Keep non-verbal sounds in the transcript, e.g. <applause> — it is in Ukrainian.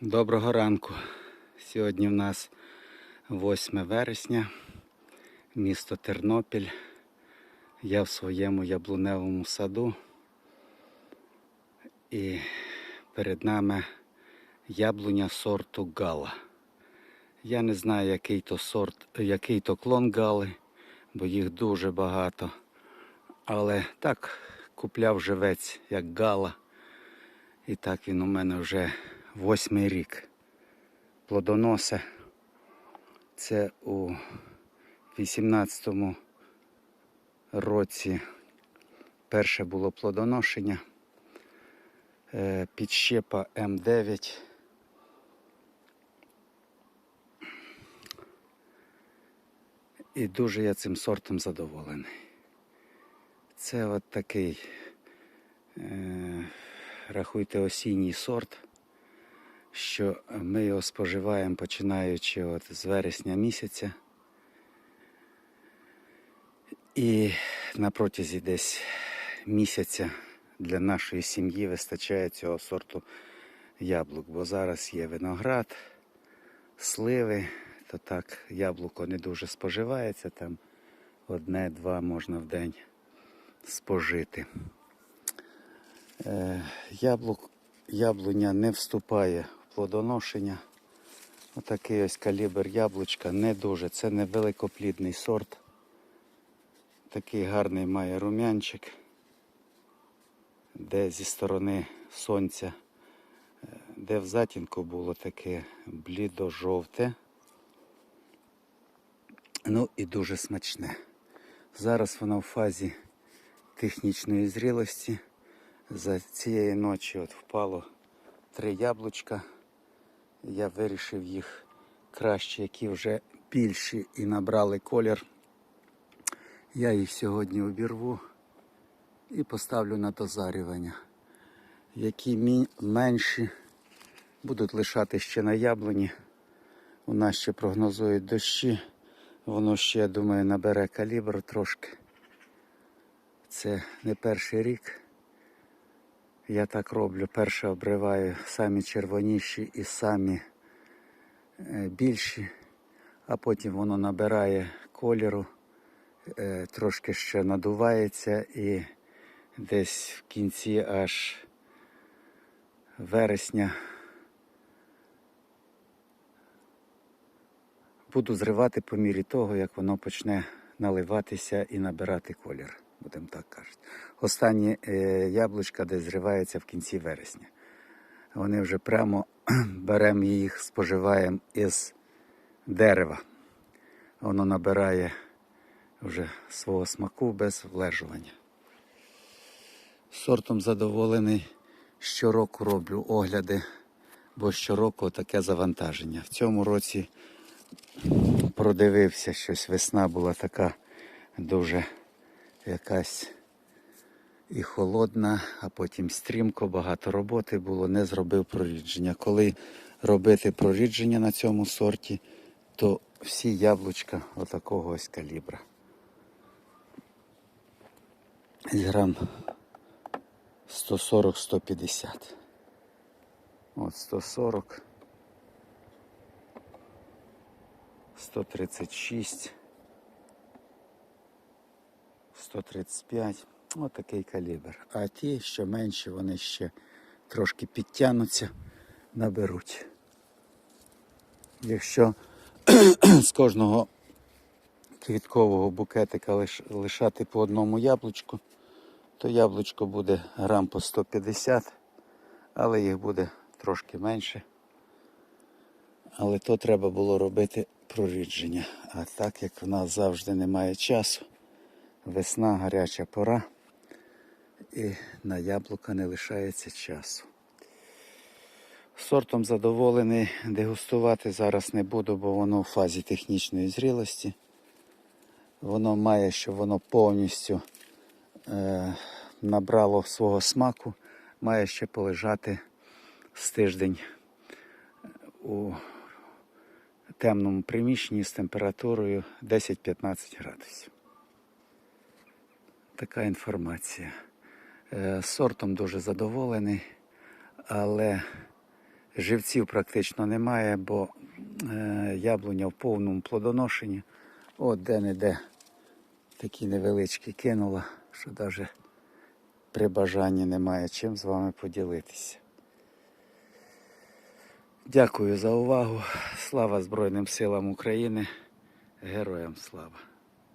Доброго ранку. Сьогодні в нас 8 вересня, місто Тернопіль. Я в своєму яблуневому саду. І перед нами яблуня сорту Гала. Я не знаю, який то сорт, який то клон Гали, бо їх дуже багато. Але так купляв живець як Гала. І так він у мене вже восьмий рік. Плодоносе. Це у 18-му році перше було плодоношення. Е, Підщепа М9. І дуже я цим сортом задоволений. Це от такий, е, рахуйте, осінній сорт, що ми його споживаємо починаючи от з вересня місяця. І на протязі десь місяця для нашої сім'ї вистачає цього сорту яблук, бо зараз є виноград, сливи, то так яблуко не дуже споживається, там одне-два можна в день спожити. Е, яблук, яблуня не вступає плодоношення. Отакий ось калібр яблучка не дуже. Це не великоплідний сорт. Такий гарний має рум'янчик, де зі сторони сонця, де в затінку було таке блідо-жовте. Ну і дуже смачне. Зараз воно в фазі технічної зрілості. За цієї ночі от впало три яблучка. Я вирішив їх краще, які вже більші і набрали колір. Я їх сьогодні обірву і поставлю на дозарювання. Які менші будуть лишати ще на яблуні. У нас ще прогнозують дощі. Воно ще, я думаю, набере калібр трошки. Це не перший рік. Я так роблю. Перше обриваю самі червоніші і самі е, більші, а потім воно набирає кольору, е, трошки ще надувається і десь в кінці аж вересня буду зривати по мірі того, як воно почне наливатися і набирати колір, будемо так кажуть. Останні е, яблучка десь зриваються в кінці вересня. Вони вже прямо <clears throat> беремо їх, споживаємо із дерева. Воно набирає вже свого смаку без влежування. Сортом задоволений. Щороку роблю огляди, бо щороку таке завантаження. В цьому році продивився щось. Весна була така дуже якась і холодна, а потім стрімко, багато роботи було, не зробив прорідження. Коли робити прорідження на цьому сорті, то всі яблучка отакого ось калібра. Грам 140-150. От 140. 136, 135. Ось такий калібр. А ті, що менші, вони ще трошки підтягнуться, наберуть. Якщо <clears throat> з кожного квіткового букетика лиш- лишати по одному яблучку, то яблучко буде грам по 150, але їх буде трошки менше. Але то треба було робити прорідження. А так як в нас завжди немає часу, весна гаряча пора, і на яблука не лишається часу. Сортом задоволений, дегустувати зараз не буду, бо воно в фазі технічної зрілості. Воно має, щоб воно повністю е, набрало свого смаку, має ще полежати з тиждень у темному приміщенні з температурою 10-15 градусів. Така інформація. Е, Сортом дуже задоволений, але Живців практично немає, бо е, яблуня в повному плодоношенні. От де-не-де такі невеличкі кинула, що навіть при бажанні немає чим з вами поділитися. Дякую за увагу. Слава Збройним силам України. Героям слава!